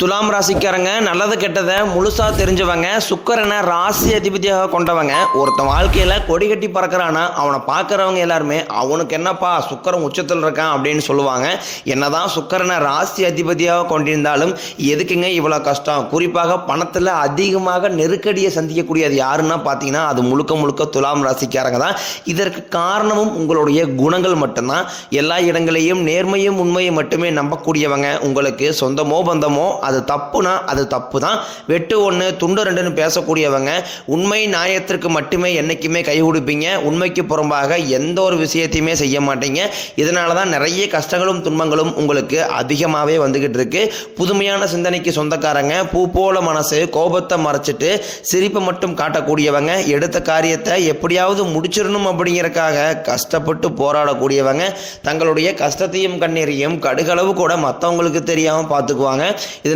துலாம் ராசிக்காரங்க நல்லது கெட்டதை முழுசாக தெரிஞ்சவங்க சுக்கரனை ராசி அதிபதியாக கொண்டவங்க. ஒருத்தன் வாழ்க்கையில் கொடி கட்டி பறக்கிறான்னா அவனை பார்க்குறவங்க எல்லாருமே அவனுக்கு என்னப்பா சுக்கரன் உச்சத்தில் இருக்கான் அப்படின்னு சொல்லுவாங்க. என்னதான் சுக்கரனை ராசி அதிபதியாக கொண்டிருந்தாலும் எதுக்குங்க இவ்வளோ கஷ்டம்? குறிப்பாக பணத்தில் அதிகமாக நெருக்கடியை சந்திக்கக்கூடியது யாருன்னா பார்த்தீங்கன்னா அது முழுக்க முழுக்க துலாம் ராசிக்காரங்க தான். இதற்கு காரணமும் உங்களுடைய குணங்கள் மட்டும்தான். எல்லா இடங்களையும் நேர்மையும் உண்மையும் மட்டுமே நம்பக்கூடியவங்க. உங்களுக்கு சொந்தமோ பந்தமோ அது தப்புனா அது தப்பு தான் வெட்டு ஒன்று துண்டு ரெண்டுன்னு பேசக்கூடியவங்க உண்மை நியாயத்திற்கு மட்டுமே என்றைக்குமே கை கொடுப்பீங்க உண்மைக்கு புறம்பாக எந்த ஒரு விஷயத்தையுமே செய்ய மாட்டீங்க. இதனால தான் நிறைய கஷ்டங்களும் துன்பங்களும் உங்களுக்கு அதிகமாகவே வந்துக்கிட்டு இருக்கு. புதுமையான சிந்தனைக்கு சொந்தக்காரங்க பூ போல மனசு கோபத்தை மறைச்சிட்டு சிரிப்பை மட்டும் காட்டக்கூடியவங்க எடுத்த காரியத்தை எப்படியாவது முடிச்சிடணும் அப்படிங்கிறக்காக கஷ்டப்பட்டு போராடக்கூடியவங்க தங்களுடைய கஷ்டத்தையும் கண்ணீரையும் கடுகளவு கூட மற்றவங்களுக்கு தெரியாமல் பார்த்துக்குவாங்க இது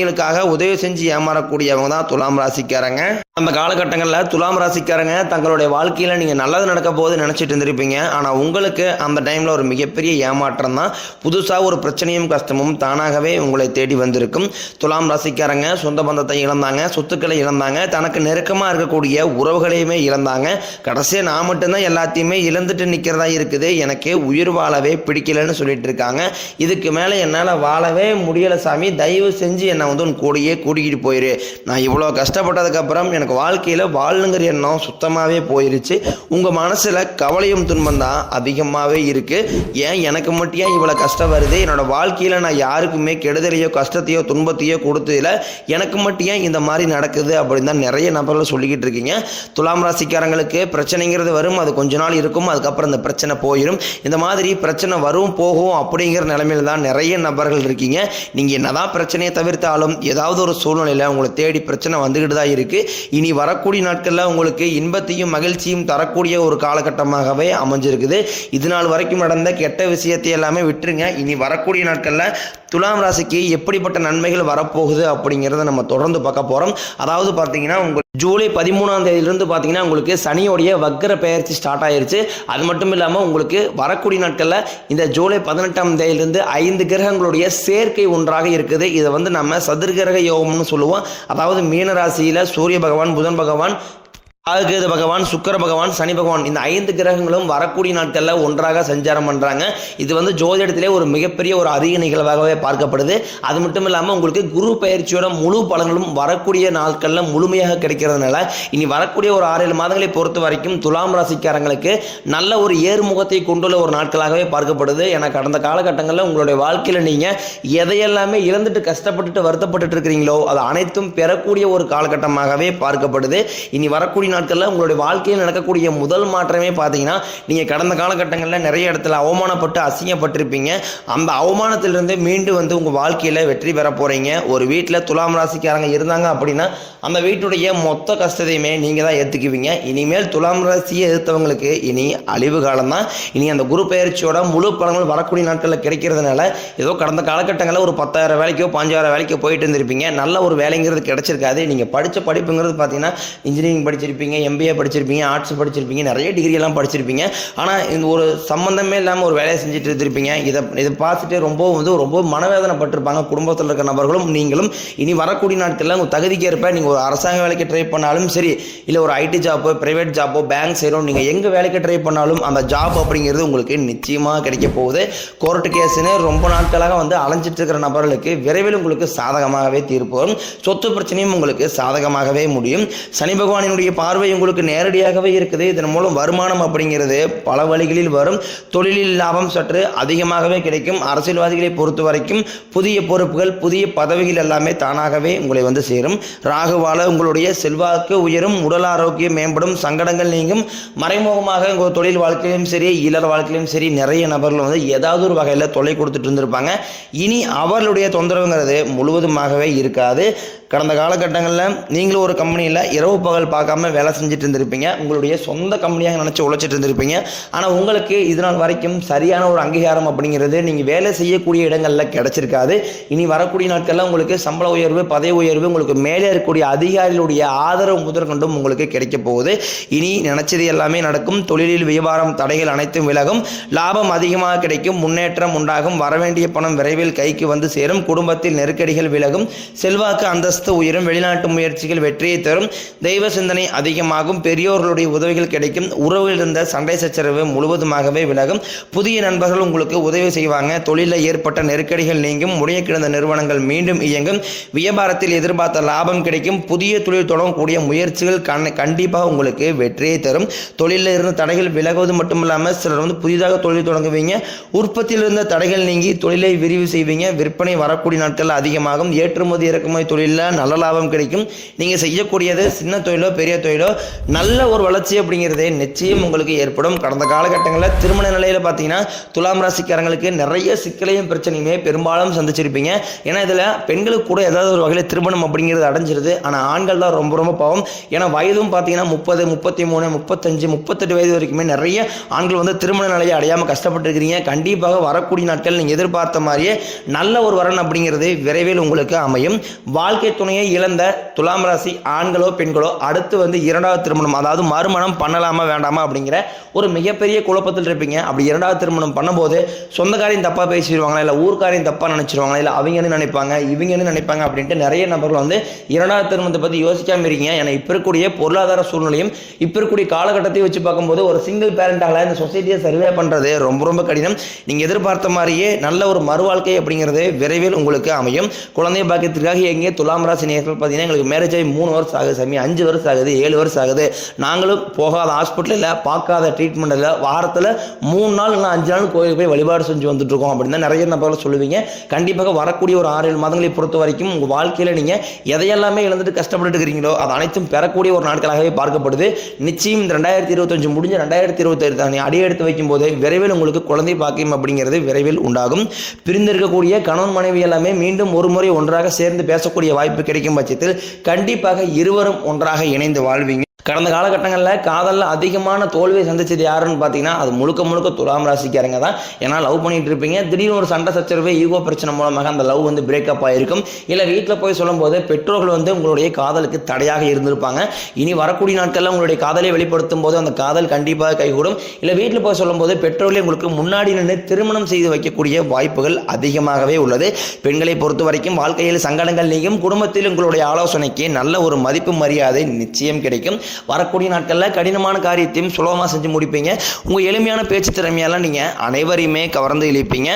அவங்களுக்காக உதவி செஞ்சு ஏமாறக்கூடியவங்க தான் துலாம் ராசிக்காரங்க. அந்த காலகட்டங்களில் துலாம் ராசிக்காரங்க தங்களுடைய வாழ்க்கையில் நீங்கள் நல்லது நடக்க போது நினச்சிட்டு இருந்திருப்பீங்க. ஆனால் உங்களுக்கு அந்த டைமில் ஒரு மிகப்பெரிய ஏமாற்றம் தான். புதுசாக ஒரு பிரச்சனையும் கஷ்டமும் தானாகவே உங்களை தேடி வந்திருக்கும். துலாம் ராசிக்காரங்க சொந்த பந்தத்தை இழந்தாங்க சொத்துக்களை இழந்தாங்க தனக்கு நெருக்கமாக இருக்கக்கூடிய உறவுகளையுமே இழந்தாங்க. கடைசியாக நான் மட்டும்தான் எல்லாத்தையுமே இழந்துட்டு நிற்கிறதா இருக்குது. எனக்கு உயிர் வாழவே பிடிக்கலன்னு சொல்லிட்டு இருக்காங்க. இதுக்கு மேலே என்னால் வாழவே முடியலை சாமி. தயவு செஞ்சு என்னை வந்து உன் கூடயே கூட்டிகிட்டு போயிரு. நான் இவ்வளோ கஷ்டப்பட்டதுக்கப்புறம் எனக்கு வாழ்க்கையில் வாழணுங்கிற எண்ணம் சுத்தமாகவே போயிருச்சு. உங்கள் மனசில் கவலையும் துன்பம் தான் அதிகமாகவே இருக்குது ஏன் எனக்கு மட்டும் ஏன் இவ்வளோ கஷ்டம் வருது? என்னோட வாழ்க்கையில் நான் யாருக்குமே கெடுதலையோ கஷ்டத்தையோ துன்பத்தையோ கொடுத்ததில்ல. எனக்கு மட்டும் ஏன் இந்த மாதிரி நடக்குது அப்படின்னு தான் நிறைய நபர்கள் சொல்லிக்கிட்டு இருக்கீங்க. துலாம் ராசிக்காரங்களுக்கு பிரச்சனைங்கிறது வரும் அது கொஞ்ச நாள் இருக்கும் அதுக்கப்புறம் இந்த பிரச்சனை போயிடும் இந்த மாதிரி பிரச்சனை வரும் போகும் அப்படிங்கிற நிலைமையில் தான் நிறைய நபர்கள் இருக்கீங்க. நீங்கள் என்னதான் பிரச்சனையை இருந்தாலும் ஏதாவது ஒரு சூழ்நிலையில் உங்களை தேடி பிரச்சனை வந்துக்கிட்டு தான் இருக்குது இனி வரக்கூடிய நாட்களில் உங்களுக்கு இன்பத்தையும் மகிழ்ச்சியும் தரக்கூடிய ஒரு காலகட்டமாகவே அமைஞ்சிருக்குது. இது நாள் வரைக்கும் நடந்த கெட்ட விஷயத்தை எல்லாமே விட்டுருங்க. இனி வரக்கூடிய நாட்களில் துலாம் ராசிக்கு எப்படிப்பட்ட நன்மைகள் வரப்போகுது அப்படிங்கிறத நம்ம தொடர்ந்து பார்க்க போகிறோம் அதாவது பார்த்தீங்கன்னா உங்கள் ஜூலை பதிமூணாம் தேதியிலிருந்து பார்த்தீங்கன்னா உங்களுக்கு சனியோடைய வக்கர பெயர்ச்சி ஸ்டார்ட் ஆயிருச்சு. அது மட்டும் இல்லாமல் உங்களுக்கு வரக்கூடிய நாட்களில் இந்த ஜூலை பதினெட்டாம் தேதியிலிருந்து ஐந்து கிரகங்களுடைய சேர்க்கை ஒன்றாக இருக்குது. இதை வந்து நம்ம சதுர்கிரக யோகம்னு சொல்லுவோம். அதாவது மீனராசியில் சூரிய பகவான் புதன் பகவான் ராகுகேது பகவான் சுக்கர பகவான் சனி பகவான் இந்த ஐந்து கிரகங்களும் வரக்கூடிய நாட்களில் ஒன்றாக சஞ்சாரம் பண்ணுறாங்க இது வந்து ஜோதிடத்திலே ஒரு மிகப்பெரிய ஒரு அதிக நிகழ்வாகவே பார்க்கப்படுது. அது மட்டும் இல்லாமல் உங்களுக்கு குரு பயிற்சியோட முழு பலன்களும் வரக்கூடிய நாட்களில் முழுமையாக கிடைக்கிறதுனால இனி வரக்கூடிய ஒரு ஆறு ஏழு மாதங்களை பொறுத்த வரைக்கும் துலாம் ராசிக்காரங்களுக்கு நல்ல ஒரு ஏறுமுகத்தை கொண்டுள்ள ஒரு நாட்களாகவே பார்க்கப்படுது. ஏன்னா கடந்த காலகட்டங்களில் உங்களுடைய வாழ்க்கையில் நீங்கள் எதையெல்லாமே இழந்துட்டு கஷ்டப்பட்டுட்டு வருத்தப்பட்டுட்டு இருக்கிறீங்களோ அது அனைத்தும் பெறக்கூடிய ஒரு காலகட்டமாகவே பார்க்கப்படுது. இனி வரக்கூடிய நாட்களில் உங்களுடைய வாழ்க்கையில் நடக்கக்கூடிய முதல் மாற்றமே பார்த்தீங்கன்னா நீங்கள் கடந்த காலகட்டங்களில் நிறைய இடத்துல அவமானப்பட்டு அசிங்கப்பட்டிருப்பீங்க. அந்த அவமானத்திலிருந்து மீண்டு வந்து உங்கள் வாழ்க்கையில் வெற்றி பெற போகிறீங்க ஒரு வீட்டில் துலாம் ராசிக்காரங்க இருந்தாங்க அப்படின்னா அந்த வீட்டுடைய மொத்த கஷ்டத்தையுமே நீங்கள் தான் ஏற்றுக்குவீங்க இனிமேல் துலாம் ராசியை எதிர்த்தவங்களுக்கு இனி அழிவு காலம் தான் இனி அந்த குரு பயிற்சியோட முழு பலன்கள் வரக்கூடிய நாட்களில் கிடைக்கிறதுனால ஏதோ கடந்த காலகட்டங்களில் ஒரு பத்தாயிரம் வேலைக்கோ பாஞ்சாயிரம் வேலைக்கோ போயிட்டு இருந்திருப்பீங்க. நல்ல ஒரு வேலைங்கிறது கிடைச்சிருக்காது. நீங்கள் படித்த படிப்புங்கிறது பார்த்தீங்கன்னா இன்ஜினியரிங் படிச்சிருப்பீங்க. எம்பிஏ படிச்சிருப்பீங்க ஆர்ட்ஸ் படிச்சிருப்பீங்க நிறைய டிகிரியெல்லாம் படிச்சிருப்பீங்க. ஆனால் இந்த ஒரு சம்மந்தமே இல்லாமல் ஒரு வேலையை செஞ்சுட்டு இருந்திருப்பீங்க. இதை இதை பார்த்துட்டு ரொம்ப வந்து ரொம்ப மனவேதனைப்பட்டிருப்பாங்க. குடும்பத்தில் இருக்க நபர்களும் நீங்களும். இனி வரக்கூடிய நாட்களில் உங்கள் தகுதிக்கு ஏற்ப நீங்கள் ஒரு அரசாங்க வேலைக்கு ட்ரை பண்ணாலும் சரி இல்லை ஒரு ஐடி ஜாப்போ ப்ரைவேட் ஜாப்போ பேங்க் செய்கிறோம் நீங்கள் எங்கே வேலைக்கு ட்ரை பண்ணாலும் அந்த ஜாப் அப்படிங்கிறது உங்களுக்கு நிச்சயமாக கிடைக்க போகுது. கோர்ட்டு கேஸுன்னு ரொம்ப நாட்களாக வந்து அலைஞ்சிட்டு இருக்கிற நபர்களுக்கு விரைவில் உங்களுக்கு சாதகமாகவே தீர்ப்பு வரும். சொத்து பிரச்சனையும் உங்களுக்கு சாதகமாகவே முடியும். சனி பகவானினுடைய பா பார்வை உங்களுக்கு நேரடியாகவே இருக்குது. இதன் மூலம் வருமானம் அப்படிங்கிறது பல வழிகளில் வரும். தொழிலில் லாபம் சற்று அதிகமாகவே கிடைக்கும். அரசியல்வாதிகளை பொறுத்த வரைக்கும் புதிய பொறுப்புகள் புதிய பதவிகள் எல்லாமே தானாகவே உங்களை வந்து சேரும். ராகுவால உங்களுடைய செல்வாக்கு உயரும். உடல் ஆரோக்கியம் மேம்படும். சங்கடங்கள் நீங்கும். மறைமுகமாக உங்கள் தொழில் வாழ்க்கையிலும் சரி இளர் வாழ்க்கையிலும் சரி நிறைய நபர்கள் வந்து ஏதாவது ஒரு வகையில் தொலை கொடுத்துட்டு இருந்திருப்பாங்க. இனி அவர்களுடைய தொந்தரவுங்கிறது முழுவதுமாகவே இருக்காது. கடந்த காலகட்டங்களில் நீங்களும் ஒரு கம்பெனியில் இரவு பகல் பார்க்காம வேலை செஞ்சுட்டு இருந்திருப்பீங்க. உங்களுடைய சொந்த கம்பெனியாக நினச்சி உழைச்சிட்டு இருந்திருப்பீங்க. ஆனால் உங்களுக்கு இது நாள் வரைக்கும் சரியான ஒரு அங்கீகாரம் அப்படிங்கிறது நீங்கள் வேலை செய்யக்கூடிய இடங்களில் கிடச்சிருக்காது. இனி வரக்கூடிய நாட்களில் உங்களுக்கு சம்பள உயர்வு பதவி உயர்வு உங்களுக்கு மேலே இருக்கக்கூடிய அதிகாரிகளுடைய ஆதரவு முதற்கொண்டும் உங்களுக்கு கிடைக்க போகுது. இனி நினச்சது எல்லாமே நடக்கும். தொழிலில் வியாபாரம் தடைகள் அனைத்தும் விலகும். லாபம் அதிகமாக கிடைக்கும். முன்னேற்றம் உண்டாகும். வரவேண்டிய பணம் விரைவில் கைக்கு வந்து சேரும். குடும்பத்தில் நெருக்கடிகள் விலகும். செல்வாக்கு அந்தஸ்து உயரும் வெளிநாட்டு முயற்சிகள் வெற்றியை தரும். தெய்வ சிந்தனை அதிகமாகும். பெரியோர்களுடைய உதவிகள் கிடைக்கும். உறவில் இருந்த சண்டை சச்சரவு முழுவதுமாகவே விலகும். புதிய நண்பர்கள் உங்களுக்கு உதவி செய்வாங்க. தொழிலில் ஏற்பட்ட நெருக்கடிகள் நீங்கும். முடிய கிடந்த நிறுவனங்கள் மீண்டும் இயங்கும். வியாபாரத்தில் எதிர்பார்த்த லாபம் கிடைக்கும். புதிய தொழில் தொடங்கக்கூடிய முயற்சிகள் கண் கண்டிப்பாக உங்களுக்கு வெற்றியை தரும். தொழிலில் இருந்த தடைகள் விலகுவது மட்டும் இல்லாமல் சிலர் வந்து புதிதாக தொழில் தொடங்குவீங்க. உற்பத்தியில் இருந்த தடைகள் நீங்கி தொழிலை விரிவு செய்வீங்க. விற்பனை வரக்கூடிய நாட்கள் அதிகமாகும். ஏற்றுமதி இறக்குமதி தொழிலில் நல்ல லாபம் கிடைக்கும். நீங்கள் செய்யக்கூடியது சின்ன தொழிலோ பெரிய தொழிலோ நல்ல ஒரு வளர்ச்சி அப்படிங்கிறது நிச்சயம் உங்களுக்கு ஏற்படும். கடந்த காலகட்டங்களில் திருமண நிலையில் பார்த்தீங்கன்னா துலாம் ராசிக்காரங்களுக்கு நிறைய சிக்கலையும் பிரச்சனையுமே பெரும்பாலும் சந்திச்சிருப்பீங்க. ஏன்னா இதில் பெண்களுக்கு கூட ஏதாவது ஒரு வகையில் திருமணம் அப்படிங்கிறது அடைஞ்சிருது. ஆனால் ஆண்கள் தான் ரொம்ப ரொம்ப பாவம். ஏன்னா வயதும் பார்த்தீங்கன்னா முப்பது முப்பத்தி மூணு முப்பத்தஞ்சு முப்பத்தெட்டு வயது வரைக்குமே நிறைய ஆண்கள் வந்து திருமண நிலையை அடையாமல் கஷ்டப்பட்டுருக்கிறீங்க. கண்டிப்பாக வரக்கூடிய நாட்கள் நீங்கள் எதிர்பார்த்த மாதிரியே நல்ல ஒரு வரன் அப்படிங்கிறது விரைவில் உங்களுக்கு அமையும். வாழ்க்கை துணையை இழந்த துலாம் ராசி ஆண்களோ பெண்களோ அடுத்து வந்து இரண்டாவது திருமணம் அதாவது மறுமணம் பண்ணலாமா வேண்டாமா அப்படிங்கிற ஒரு மிகப்பெரிய குழப்பத்தில் இருப்பீங்க. அப்படி இரண்டாவது திருமணம் பண்ணும்போது சொந்தக்காரையும் தப்பாக பேசிடுவாங்களா இல்லை ஊர்க்காரையும் தப்பாக நினச்சிருவாங்களா இல்லை அவங்க என்ன நினைப்பாங்க இவங்க என்ன நினைப்பாங்க அப்படின்ட்டு நிறைய நபர்கள் வந்து இரண்டாவது திருமணத்தை பற்றி யோசிக்காமல் இருக்கீங்க. ஏன்னா இப்போ இருக்கக்கூடிய பொருளாதார சூழ்நிலையும் இப்போ இருக்கக்கூடிய காலகட்டத்தையும் வச்சு பார்க்கும்போது ஒரு சிங்கிள் பேரண்டால இந்த சொசைட்டியை சர்வே பண்ணுறது ரொம்ப ரொம்ப கடினம். நீங்கள் எதிர்பார்த்த மாதிரியே நல்ல ஒரு மறுவாழ்க்கை அப்படிங்கிறது விரைவில் உங்களுக்கு அமையும். குழந்தை பாக்கியத்திற்காக எங்கே துலாம் ராசி நேர்கள் பார்த்தீங்கன்னா எங்களுக்கு மேரேஜ் ஆகி மூணு வருஷம் ஆகுது சாமி அஞ்சு வருஷம் ஆகுது ஏழு வருஷம் ஆகுது. நாங்களும் போகாத ஹாஸ்பிட்டலில் பார்க்காத ட்ரீட்மெண்ட் இல்லை வாரத்தில் மூணு நாள் இல்லை அஞ்சு நாள் கோயிலுக்கு போய் வழிபாடு செஞ்சு வந்துட்டு இருக்கோம் அப்படின்னு தான் நிறைய நபர்கள் சொல்லுவீங்க. கண்டிப்பாக வரக்கூடிய ஒரு ஆறு ஏழு மாதங்களை பொறுத்த வரைக்கும் உங்கள் வாழ்க்கையில் நீங்கள் எதையெல்லாமே இழந்துட்டு கஷ்டப்பட்டு இருக்கிறீங்களோ அது அனைத்தும் பெறக்கூடிய ஒரு நாட்களாகவே பார்க்கப்படுது. நிச்சயம் இந்த ரெண்டாயிரத்தி இருபத்தஞ்சு முடிஞ்ச ரெண்டாயிரத்தி இருபத்தி அடி எடுத்து வைக்கும்போது விரைவில் உங்களுக்கு குழந்தை பாக்கியம் அப்படிங்கிறது விரைவில் உண்டாகும். பிரிந்திருக்கக்கூடிய கணவன் மனைவி எல்லாமே மீண்டும் ஒரு முறை ஒன்றாக சேர்ந்து பேசக்கூடிய வாய்ப்பு கிடைக்கும் பட்சத்தில் கண்டிப்பாக இருவரும் ஒன்றாக இணைந்து வாழ்வீங்க. கடந்த காலகட்டங்களில் காதலில் அதிகமான தோல்வியை சந்திச்சது யாருன்னு பார்த்தீங்கன்னா அது முழுக்க முழுக்க துலாம் ராசிக்காரங்க தான். ஏன்னா லவ் பண்ணிட்டு இருப்பீங்க. திடீர்னு ஒரு சண்டை சச்சரவு ஈகோ பிரச்சனை மூலமாக அந்த லவ் வந்து பிரேக்கப் ஆகிருக்கும் இல்லை வீட்டில் போய் சொல்லும்போது பெற்றோர்கள் வந்து உங்களுடைய காதலுக்கு தடையாக இருந்திருப்பாங்க. இனி வரக்கூடிய நாட்களில் உங்களுடைய காதலை வெளிப்படுத்தும் போது அந்த காதல் கண்டிப்பாக கைகூடும். இல்லை வீட்டில் போய் சொல்லும்போது பெற்றோர்களே உங்களுக்கு முன்னாடி நின்று திருமணம் செய்து வைக்கக்கூடிய வாய்ப்புகள் அதிகமாகவே உள்ளது. பெண்களை பொறுத்த வரைக்கும் வாழ்க்கையில் சங்கடங்கள் நீங்கும். குடும்பத்தில் உங்களுடைய ஆலோசனைக்கு நல்ல ஒரு மதிப்பு மரியாதை நிச்சயம் கிடைக்கும். வரக்கூடிய நாட்களில் கடினமான காரியத்தையும் சுலபமாக செஞ்சு முடிப்பீங்க. உங்கள் எளிமையான பேச்சு திறமையெல்லாம் நீங்கள் அனைவரையுமே கவர்ந்து இழிப்பீங்க.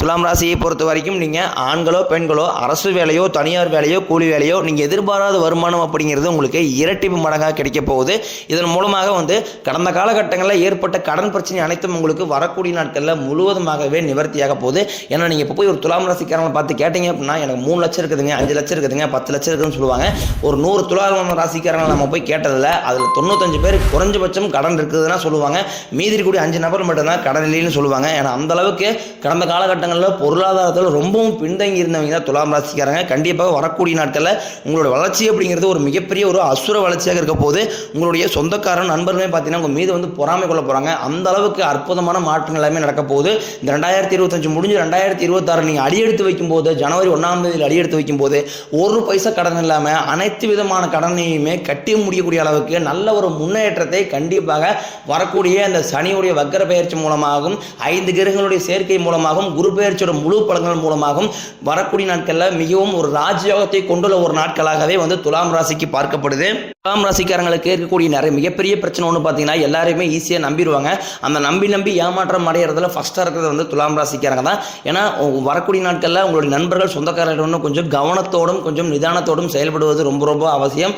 துலாம் ராசியை பொறுத்த வரைக்கும் நீங்கள் ஆண்களோ பெண்களோ அரசு வேலையோ தனியார் வேலையோ கூலி வேலையோ நீங்கள் எதிர்பாராத வருமானம் அப்படிங்கிறது உங்களுக்கு இரட்டிப்பு மடங்காக கிடைக்க போகுது. இதன் மூலமாக வந்து கடந்த காலகட்டங்களில் ஏற்பட்ட கடன் பிரச்சனை அனைத்தும் உங்களுக்கு வரக்கூடிய நாட்களில் முழுவதுமாகவே நிவர்த்தியாக போகுது. ஏன்னா நீங்கள் இப்போ போய் ஒரு துலாம் ராசிக்காரங்களை பார்த்து கேட்டீங்க அப்படின்னா எனக்கு மூணு லட்சம் இருக்குதுங்க அஞ்சு லட்சம் இருக்குதுங்க பத்து லட்சம் இருக்குதுன்னு சொல்லுவாங்க. ஒரு நூறு துலாம் ராசிக்காரங்களை நம்ம போய் கேட்டதில் அதில் தொண்ணூத்தஞ்சு பேர் குறைஞ்சபட்சம் கடன் இருக்குதுன்னா சொல்லுவாங்க. மீதி கூடிய அஞ்சு நபர் மட்டும்தான் கடன் இல்லைன்னு சொல்லுவாங்க. ஏன்னா அந்த அளவுக்கு கடந்த காலகட்டங்களில் பொருளாதாரத்தில் ரொம்பவும் பின்தங்கி இருந்தவங்க தான் துலாம் ராசிக்காரங்க. கண்டிப்பாக வரக்கூடிய நாட்களில் உங்களோட வளர்ச்சி அப்படிங்கிறது ஒரு மிகப்பெரிய ஒரு அசுர வளர்ச்சியாக இருக்க போது உங்களுடைய சொந்தக்காரன் நண்பர்களுமே பார்த்தீங்கன்னா உங்கள் மீது வந்து பொறாமை கொள்ள போகிறாங்க அந்த அளவுக்கு அற்புதமான மாற்றங்கள் எல்லாமே நடக்க போகுது. இந்த ரெண்டாயிரத்தி இருபத்தஞ்சு முடிஞ்சு ரெண்டாயிரத்தி இருபத்தாறு நீங்கள் அடியெடுத்து வைக்கும்போது ஜனவரி ஒன்றாம் தேதியில் அடியெடுத்து வைக்கும்போது ஒரு பைசா கடன் இல்லாமல் அனைத்து விதமான கடனையுமே கட்டி முடியக்கூடிய அளவுக்கு நல்ல ஒரு முன்னேற்றத்தை கண்டிப்பாக வரக்கூடிய அந்த சனியுடைய வக்கர பயிற்சி மூலமாகவும் ஐந்து கிரகங்களுடைய சேர்க்கை மூலமாகவும் குரு பயிற்சியோட முழு பலன்கள் மூலமாகவும் வரக்கூடிய நாட்களில் மிகவும் ஒரு ராஜயோகத்தை கொண்டுள்ள ஒரு நாட்களாகவே வந்து துலாம் ராசிக்கு பார்க்கப்படுது. துலாம் ராசிக்காரங்களுக்கு இருக்கக்கூடிய நிறைய மிகப்பெரிய பிரச்சனை ஒன்று பார்த்தீங்கன்னா எல்லாருமே ஈஸியாக நம்பிடுவாங்க. அந்த நம்பி நம்பி ஏமாற்றம் அடையிறதுல ஃபஸ்ட்டாக இருக்கிறது வந்து துலாம் ராசிக்காரங்க தான். ஏன்னா வரக்கூடிய நாட்களில் உங்களுடைய நண்பர்கள் சொந்தக்காரர்கள் கொஞ்சம் கவனத்தோடும் கொஞ்சம் நிதானத்தோடும் செயல்படுவது ரொம்ப ரொம்ப அவசியம்.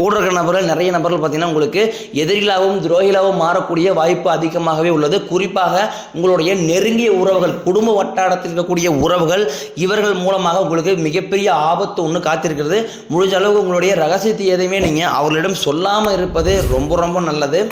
கூட இருக்கிற நபர்கள் நிறைய நபர்கள் பார்த்தீங்கன்னா உங்களுக்கு எதிரிகளாகவும் துரோகிகளாகவும் மாறக்கூடிய வாய்ப்பு அதிகமாகவே உள்ளது. குறிப்பாக உங்களுடைய நெருங்கிய உறவுகள் குடும்ப வட்டாரத்தில் இருக்கக்கூடிய உறவுகள் இவர்கள் மூலமாக உங்களுக்கு மிகப்பெரிய ஆபத்து ஒன்று காத்திருக்கிறது. முடிஞ்ச அளவுக்கு உங்களுடைய ரகசியத்தை எதையுமே நீங்கள் அவர்களிடம் சொல்லாமல் இருப்பது ரொம்ப ரொம்ப நல்லது.